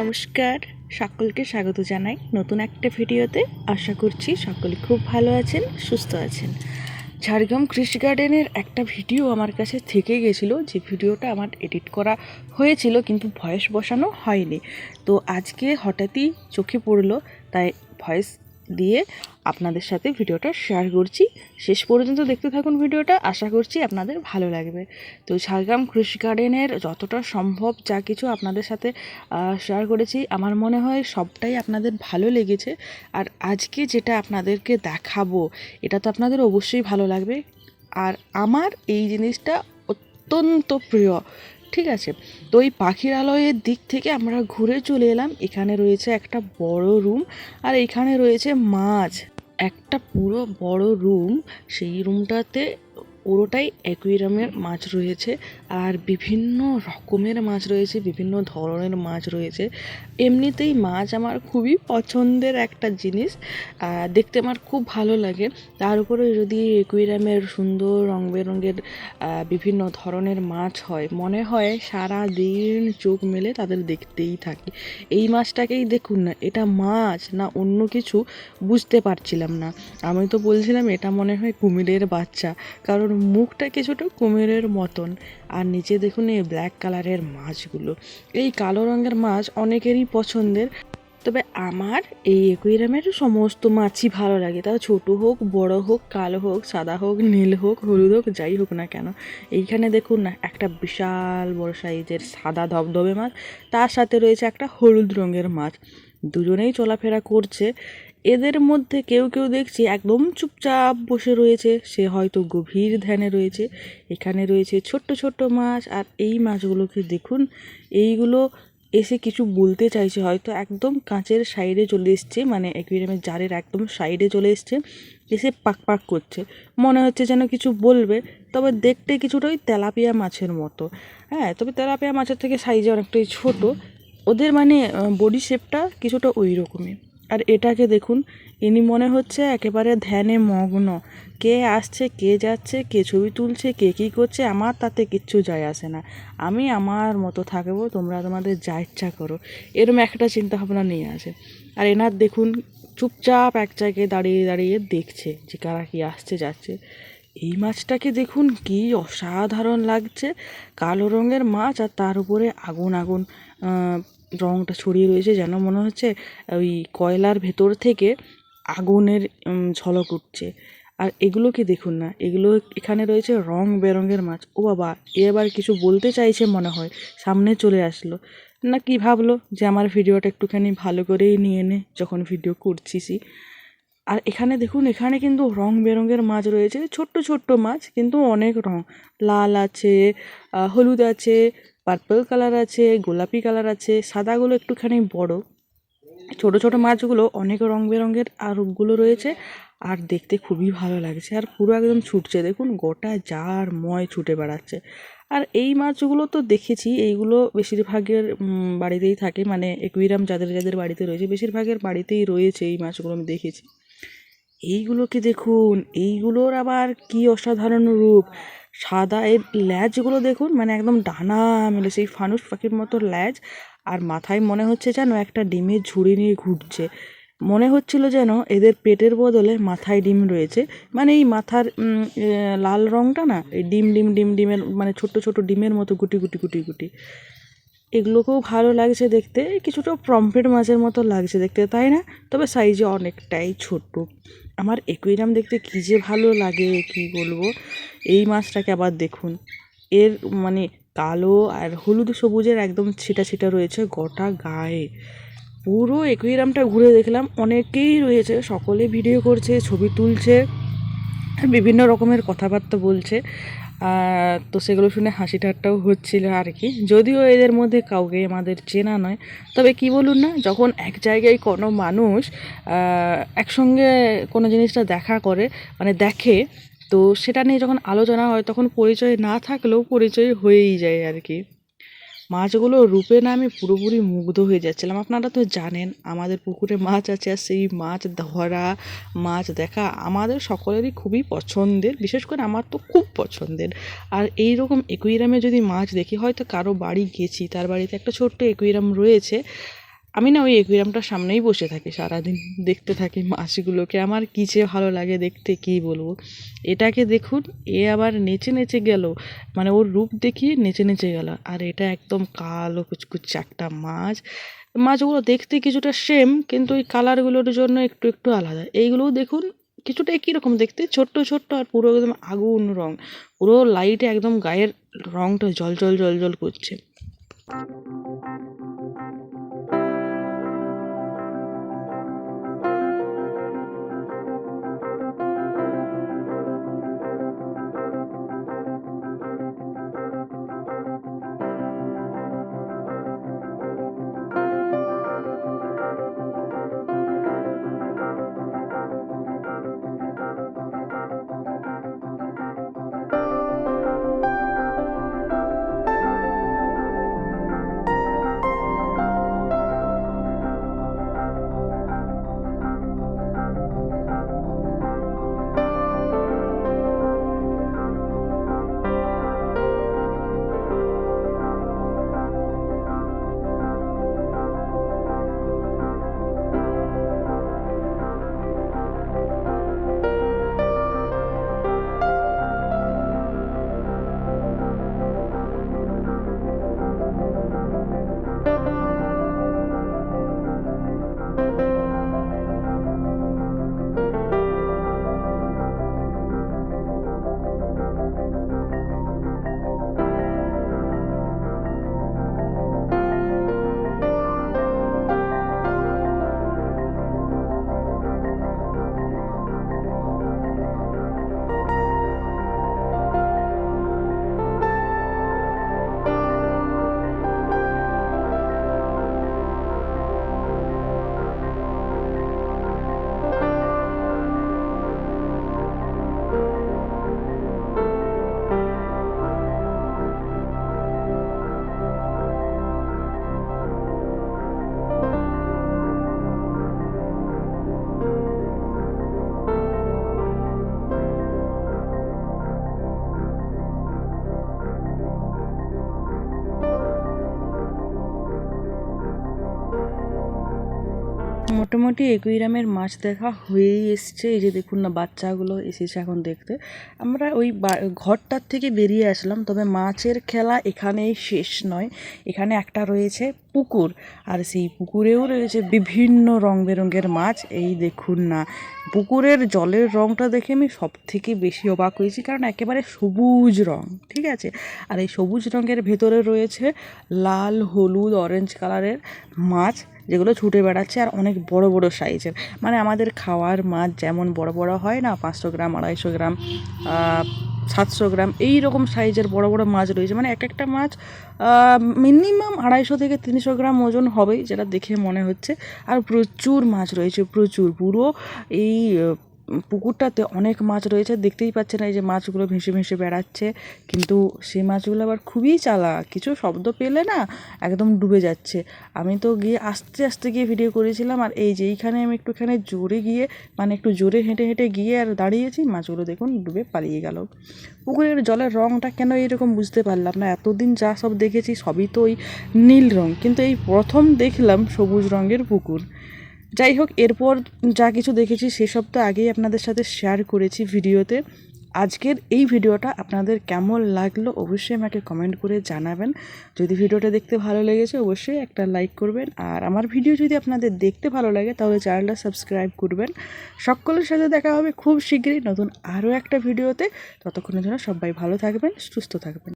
নমস্কার। সকলকে স্বাগত জানাই নতুন একটা ভিডিওতে। আশা করছি সকলে খুব ভালো আছেন, সুস্থ আছেন। ঝাড়গ্রাম কৃষি গার্ডেনের একটা ভিডিও আমার কাছে থেকে গেছিল। যে ভিডিওটা আমার এডিট করা হয়েছিল কিন্তু ভয়েস বসানো হয়নি। তো আজকে হঠাৎই চোখে পড়ল, তাই ভয়েস দিয়ে আপনাদের সাথে ভিডিওটা শেয়ার করছি। শেষ পর্যন্ত দেখতে থাকুন ভিডিওটা, আশা করছি আপনাদের ভালো লাগবে। তো ঝাড়গ্রাম কৃষি গার্ডেনের যতটা সম্ভব যা কিছু আপনাদের সাথে শেয়ার করেছি, আমার মনে হয় সবটাই আপনাদের ভালো লেগেছে। আর আজকে যেটা আপনাদেরকে দেখাবো, এটা তো আপনাদের অবশ্যই ভালো লাগবে। আর আমার এই জিনিসটা অত্যন্ত প্রিয় ঠিক আছে। তো এই পাখির আলয়ের দিক থেকে আমরা ঘুরে চলে এলাম। এখানে রয়েছে একটা বড় রুম আর এখানে রয়েছে মাছ। একটা পুরো বড় রুম। সেই রুমটাতে পুরোটাই অ্যাকুয়ারিয়ামের মাছ রয়েছে আর বিভিন্ন রকমের মাছ রয়েছে, বিভিন্ন ধরনের মাছ রয়েছে। এমনিতেই মাছ আমার খুবই পছন্দের একটা জিনিস দেখতে আমার খুব ভালো লাগে। তার উপরে যদি অ্যাকুয়ারিয়ামের সুন্দর রং বেরঙের বিভিন্ন ধরনের মাছ হয়, মনে হয় সারা দিন চোখ মেলে তাদের দেখতেই থাকি। এই মাছটাকেই দেখুন না, এটা মাছ না অন্য কিছু বুঝতে পারছিলাম না। আমি তো বলছিলাম এটা মনে হয় কুমিরের বাচ্চা, কারণ মুখটা কিছুটা কুমিরের মতন। আর নিচে দেখুন এই ব্ল্যাক কালারের মাছগুলো। এই কালো রঙের মাছ অনেকেরই পছন্দের। তবে আমার এই একুইরামের সমস্ত মাছই ভালো লাগে। তা ছোট হোক, বড় হোক, কালো হোক, সাদা হোক, নীল হোক, হলুদ হোক, যাই হোক না কেন। এইখানে দেখুন না, একটা বিশাল বড় সাইজের সাদা ধবধবে মাছ। তার সাথে রয়েছে একটা হলুদ রঙের মাছ। দুজনেই চলাফেরা করছে। এদের মধ্যে কেউ কেউ দেখছি একদম চুপচাপ বসে রয়েছে। সে হয়তো গভীর ধ্যানে রয়েছে। এখানে রয়েছে ছোট্ট ছোট্ট মাছ। আর এই মাছগুলোকে দেখুন, এইগুলো এসে কিছু বলতে চাইছে। হয়তো একদম কাঁচের সাইডে চলে এসছে। মানে অ্যাকুয়ারিয়ামের জারের একদম সাইডে চলে এসছে। এসে পাক পাক করছে। মনে হচ্ছে যেন কিছু বলবে। তবে দেখতে কিছুটা ওই তেলাপিয়া মাছের মতো। হ্যাঁ তবে তেলাপিয়া মাছের থেকে সাইজে অনেকটাই ছোট। ওদের মানে বডি শেপটা কিছুটা ওই রকমই। আর এটাকে দেখুন, ইনি মনে হচ্ছে একেবারে ধ্যানে মগ্ন। কে আসছে, কে যাচ্ছে, কে ছবি তুলছে, কে কী করছে, আমার তাতে কিচ্ছু যায় আসে না। আমি আমার মতো থাকব, তোমরা তোমাদের যা ইচ্ছা করো। এরম একটা চিন্তা ভাবনা নিয়ে আসে। আর এনার দেখুন, চুপচাপ এক জায়গায় দাঁড়িয়ে দাঁড়িয়ে দেখছে যে কারা কি আসছে, যাচ্ছে। এই মাছটাকে দেখুন, কি অসাধারণ লাগছে। কালো রঙের মাছ আর তার উপরে আগুন আগুন রঙটা ছড়িয়ে রয়েছে যেন মনে হচ্ছে ওই কয়লার ভেতর থেকে আগুনের ঝলক উঠছে। আর এগুলোকে দেখুন না, এগুলো এখানে রয়েছে রং বেরঙের মাছ। ও বাবা, এ আবার কিছু বলতে চাইছে মনে হয়, সামনে চলে আসলো। না, কি ভাবলো যে আমার ভিডিওটা একটুখানি ভালো করেই নিয়ে নে যখন ভিডিও করছিসই। আর এখানে দেখুন, এখানে কিন্তু রং বেরঙের মাছ রয়েছে, ছোট্ট ছোট্ট মাছ, কিন্তু অনেক রং। লাল আছে হলুদ আছে পার্পল কালার আছে, গোলাপি কালার আছে, সাদাগুলো একটুখানি বড়। ছোট ছোট মাছগুলো অনেক রং বেরঙের আর রূপগুলো রয়েছে আর দেখতে খুবই ভালো লাগছে আর পুরো একদম ছুটছে। দেখুন, গোটা জার ময় ছুটে বেড়াচ্ছে। আর এই মাছগুলো তো দেখেছি, এইগুলো বেশিরভাগের বাড়িতেই থাকে মানে একুইরাম যাদের যাদের বাড়িতে রয়েছে, বেশিরভাগের বাড়িতেই রয়েছে এই মাছগুলো আমি দেখেছি। এইগুলোকে দেখুন? এইগুলোর আবার কি অসাধারণ রূপ? সাদা এর ল্যাজগুলো দেখুন মানে একদম ডানা মেলে সেই ফানুস পাখির মতো ল্যাজ, আর মাথায় মনে হচ্ছে যেন একটা ডিমের ঝুড়ি নিয়ে ঘুরছে। মনে হচ্ছিল যেন এদের পেটের বদলে মাথায় ডিম রয়েছে। মানে এই মাথার লাল রঙটা না, এই ডিম ডিম ডিম, ডিমের মানে ছোট ছোট ডিমের মতো গুটি গুটি গুটি গুটি। এগুলোকেও ভালো লাগছে দেখতে, কিছুটা পম্পেট মাছের মতো লাগছে দেখতে, তাই না? তবে সাইজে অনেকটাই ছোট আমার একুইরাম দেখতে কী যে ভালো লাগে, কি বলব? এই মাছটাকে আবার দেখুন। এর মানে কালো আর হলুদ সবুজের একদম ছিটা ছিটা রয়েছে গোটা গায়ে। পুরো একুইরামটা ঘুরে দেখলাম, অনেকেই রয়েছে, সকলে ভিডিও করছে, ছবি তুলছে বিভিন্ন রকমের কথাবার্তা বলছে। তো সেগুলো শুনে হাসি ঠাট্টাও হচ্ছিল আর কি। যদিও এদের মধ্যে কাউকে আমাদের চেনা নয়, তবে কি বলুন না, যখন এক জায়গায় কোনো মানুষ একসঙ্গে কোনো জিনিসটা দেখা করে মানে দেখে, তো সেটা নিয়ে যখন আলোচনা হয়, তখন পরিচয় না থাকলেও পরিচয় হয়েই যায় আর কি। মাছগুলো রূপে না আমি পুরোপুরি মুগ্ধ হয়ে যাচ্ছিলাম। আপনারা তো জানেন, আমাদের পুকুরে মাছ আছে আর সেই মাছ ধরা, মাছ দেখা আমাদের সকলেরই খুবই পছন্দের। বিশেষ করে আমার তো খুব পছন্দের। আর এই রকম একুইরামে যদি মাছ দেখি, হয়তো কারও বাড়ি গেছি, তার বাড়িতে একটা ছোট্ট একুইরাম রয়েছে। আমি না ওই একুয়ারিয়ামটার সামনেই বসে থাকি, সারাদিন দেখতে থাকি মাছগুলোকে আমার কী যে ভালো লাগে দেখতে, কী বলব? এটাকে দেখুন, এ আবার নেচে নেচে গেল। মানে ওর রূপ দেখিয়ে নেচে নেচে গেল। আর এটা একদম কালো কুচকুচে একটা মাছ। মাছগুলো দেখতে কিছুটা সেম, কিন্তু ওই কালারগুলোর জন্য একটু একটু আলাদা। এইগুলোও দেখুন, কিছুটা একই রকম দেখতে, ছোট্ট ছোট্ট আর পুরো একদম আগুন রং। পুরো লাইটে একদম গায়ের রংটা জল জল জল জল করছে। মোটামুটি একুইরামের মাছ দেখা হয়েই এসছে। এই যে দেখুন না, বাচ্চাগুলো এসেছে এখন দেখতে। আমরা ওই ঘরটার থেকে বেরিয়ে আসলাম, তবে মাছের খেলা এখানেই শেষ নয়। এখানে একটা রয়েছে পুকুর। আর সেই পুকুরেও রয়েছে বিভিন্ন রং বেরঙের মাছ। এই দেখুন না, পুকুরের জলের রংটা দেখে আমি সব থেকে বেশি অবাক হয়েছি, কারণ একেবারে সবুজ রং, ঠিক আছে? আর এই সবুজ রঙের ভেতরে রয়েছে লাল, হলুদ অরেঞ্জ কালারের মাছ, যেগুলো ছুটে বেড়াচ্ছে আর অনেক বড় বড় সাইজের মানে আমাদের খাওয়ার মাছ যেমন বড় বড় হয় না, পাঁচশো গ্রাম, আড়াইশো গ্রাম সাতশো গ্রাম এই রকম সাইজের বড় বড় মাছ রয়েছে। মানে এক একটা মাছ মিনিমাম আড়াইশো থেকে তিনশো গ্রাম ওজন হবেই, যেটা দেখে মনে হচ্ছে। আর প্রচুর মাছ রয়েছে, প্রচুর। পুরো এই পুকুরটাতে অনেক মাছ রয়েছে, দেখতেই পাচ্ছেন এই যে মাছগুলো ভেসে ভেসে বেড়াচ্ছে, কিন্তু সেই মাছগুলো আবার খুবই চালাক, কিছু শব্দ পেলে না একদম ডুবে যাচ্ছে। আমি তো গিয়ে আস্তে আস্তে গিয়ে ভিডিও করেছিলাম, আর এই যে এইখানে আমি একটুখানি জোরে গিয়ে মানে একটু জোরে হেঁটে হেঁটে গিয়ে আর দাঁড়িয়েছি, মাছগুলো দেখুন ডুবে পালিয়ে গেল। পুকুরের জলের রঙটা কেন এরকম বুঝতে পারলাম না, এতদিন যা সব দেখেছি সবই তো ওই নীল রঙ কিন্তু এই প্রথম দেখলাম সবুজ রঙের পুকুর। যাই হোক, এরপর যা কিছু দেখেছি সেসব তো আগেই আপনাদের সাথে শেয়ার করেছি ভিডিওতে। আজকের এই ভিডিওটা আপনাদের কেমন লাগল অবশ্যই আমাকে কমেন্ট করে জানাবেন। যদি ভিডিওটা দেখতে ভালো লেগেছে, অবশ্যই একটা লাইক করবেন। আর আমার ভিডিও যদি আপনাদের দেখতে ভালো লাগে, তাহলে চ্যানেলটা সাবস্ক্রাইব করবেন। সকলের সাথে দেখা হবে খুব শীঘ্রই নতুন আরও একটা ভিডিওতে। ততক্ষণের জন্য সবাই ভালো থাকবেন, সুস্থ থাকবেন।